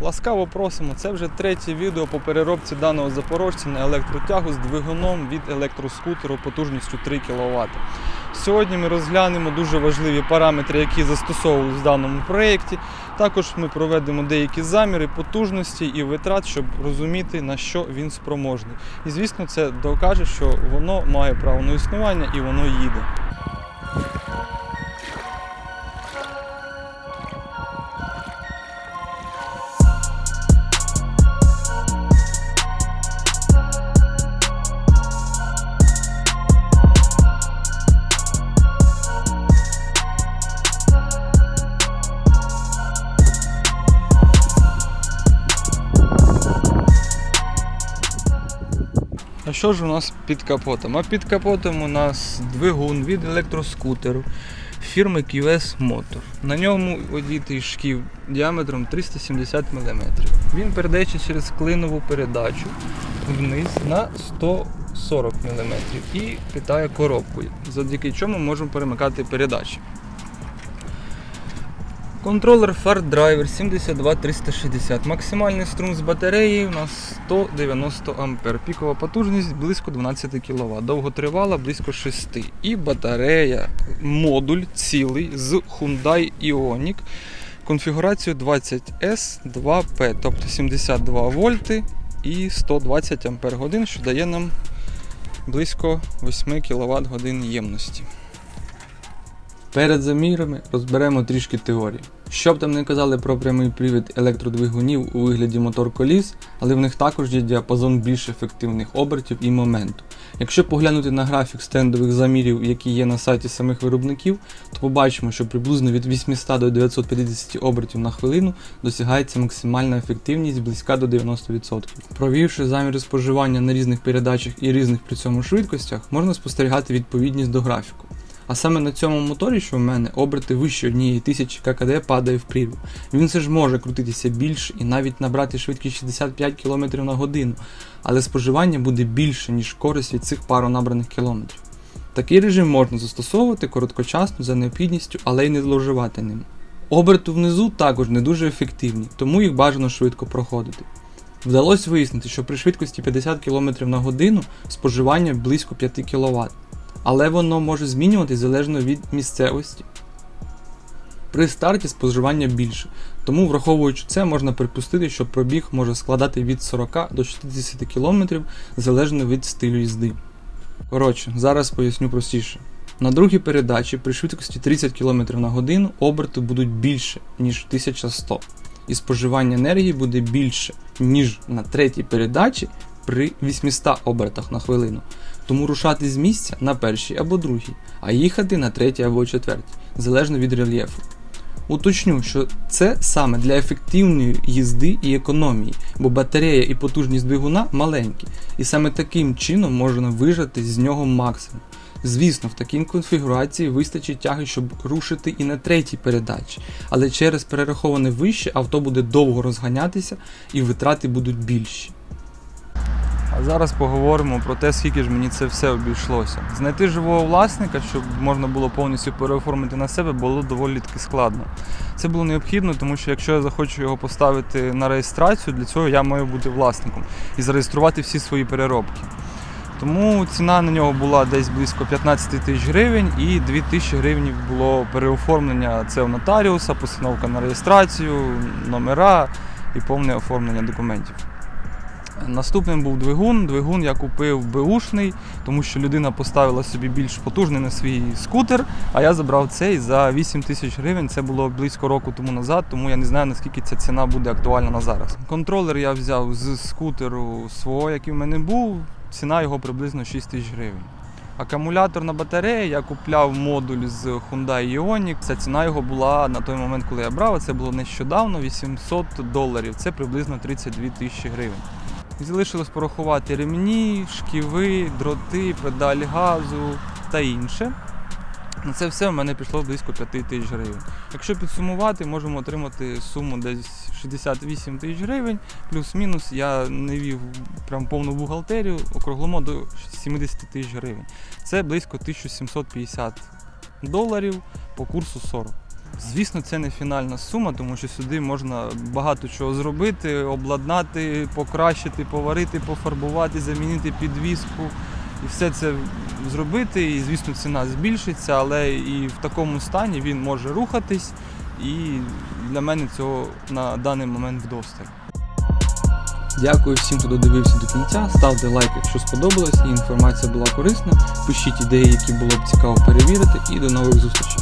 Ласкаво просимо. Це вже третє відео по переробці даного запорожця на електротягу з двигуном від електроскутеру потужністю 3 кВт. Сьогодні ми розглянемо дуже важливі параметри, які застосовувалися в даному проєкті. Також ми проведемо деякі заміри потужності і витрат, щоб розуміти на що він спроможний. І звісно, це докаже, що воно має право на існування і воно їде. А що ж у нас під капотом? А під капотом у нас двигун від електроскутеру фірми QS Motor. На ньому одітий шків діаметром 370 мм. Він передається через клинову передачу вниз на 140 мм і питає коробкою, завдяки чому можемо перемикати передачі. Контролер Fart Driver 72360. Максимальний струм з батареї у нас 190 А. Пікова потужність близько 12 кВт. Довготривала близько 6. І батарея, модуль цілий з Hyundai Ioniq. Конфігурацію 20S 2P, тобто 72 вольти і 120 Ампер годин, що дає нам близько 8 кВт годин ємності. Перед замірами розберемо трішки теорії. Що б там не казали про прямий привід електродвигунів у вигляді мотор коліс, але в них також є діапазон більш ефективних обертів і моменту. Якщо поглянути на графік стендових замірів, які є на сайті самих виробників, то побачимо, що приблизно від 800 до 950 обертів на хвилину досягається максимальна ефективність близька до 90%. Провівши заміри споживання на різних передачах і різних при цьому швидкостях, можна спостерігати відповідність до графіку. А саме на цьому моторі, що в мене, оберти вище однієї тисячі ККД падає в прірву. Він все ж може крутитися більше і навіть набрати швидкість 65 км на годину, але споживання буде більше, ніж користь від цих пару набраних кілометрів. Такий режим можна застосовувати короткочасно за необхідністю, але й не зловживати ним. Оберти внизу також не дуже ефективні, тому їх бажано швидко проходити. Вдалося вияснити, що при швидкості 50 км на годину споживання близько 5 кВт але воно може змінюватись залежно від місцевості. При старті споживання більше, тому враховуючи це, можна припустити, що пробіг може складати від 40 до 60 км залежно від стилю їзди. Коротше, зараз поясню простіше. На другій передачі при швидкості 30 км на годину оберти будуть більше, ніж 1100, і споживання енергії буде більше, ніж на третій передачі при 800 обертах на хвилину. Тому рушати з місця на першій або другій, а їхати на третій або четвертій, залежно від рельєфу. Уточню, що це саме для ефективної їзди і економії, бо батарея і потужність двигуна маленькі, і саме таким чином можна вижати з нього максимум. Звісно, в такій конфігурації вистачить тяги, щоб рушити і на третій передачі, але через перераховане вище авто буде довго розганятися і витрати будуть більші. А зараз поговоримо про те, скільки ж мені це все обійшлося. Знайти живого власника, щоб можна було повністю переоформити на себе, було доволі таки складно. Це було необхідно, тому що якщо я захочу його поставити на реєстрацію, для цього я маю бути власником і зареєструвати всі свої переробки. Тому ціна на нього була десь близько 15 тисяч гривень і 2 тисячі гривень було переоформлення це у нотаріуса, постановка на реєстрацію, номера і повне оформлення документів. Наступним був двигун. Двигун я купив беушний, тому що людина поставила собі більш потужний на свій скутер, а я забрав цей за 8 тисяч гривень. Це було близько року тому назад, тому я не знаю наскільки ця ціна буде актуальна на зараз. Контролер я взяв з скутеру свого, який в мене був. Ціна його приблизно 6 тисяч гривень. Акумуляторна батарея, я купляв модуль з Hyundai Ioniq. Ця ціна його була на той момент, коли я брав. Це було нещодавно 800 доларів. Це приблизно 32 тисячі гривень. Залишилось порахувати ремні, шківи, дроти, педаль газу та інше. На це все в мене пішло близько 5 тисяч гривень. Якщо підсумувати, можемо отримати суму десь 68 тисяч гривень, плюс-мінус я не вів прям повну бухгалтерію, округлимо до 70 тисяч гривень. Це близько 1750 доларів по курсу 40. Звісно, це не фінальна сума, тому що сюди можна багато чого зробити, обладнати, покращити, поварити, пофарбувати, замінити підвіску. І все це зробити. І, звісно, ціна збільшиться, але і в такому стані він може рухатись. І для мене цього на даний момент вдосталь. Дякую всім, хто додивився до кінця. Ставте лайк, якщо сподобалось і інформація була корисна. Пишіть ідеї, які було б цікаво перевірити. І до нових зустрічей.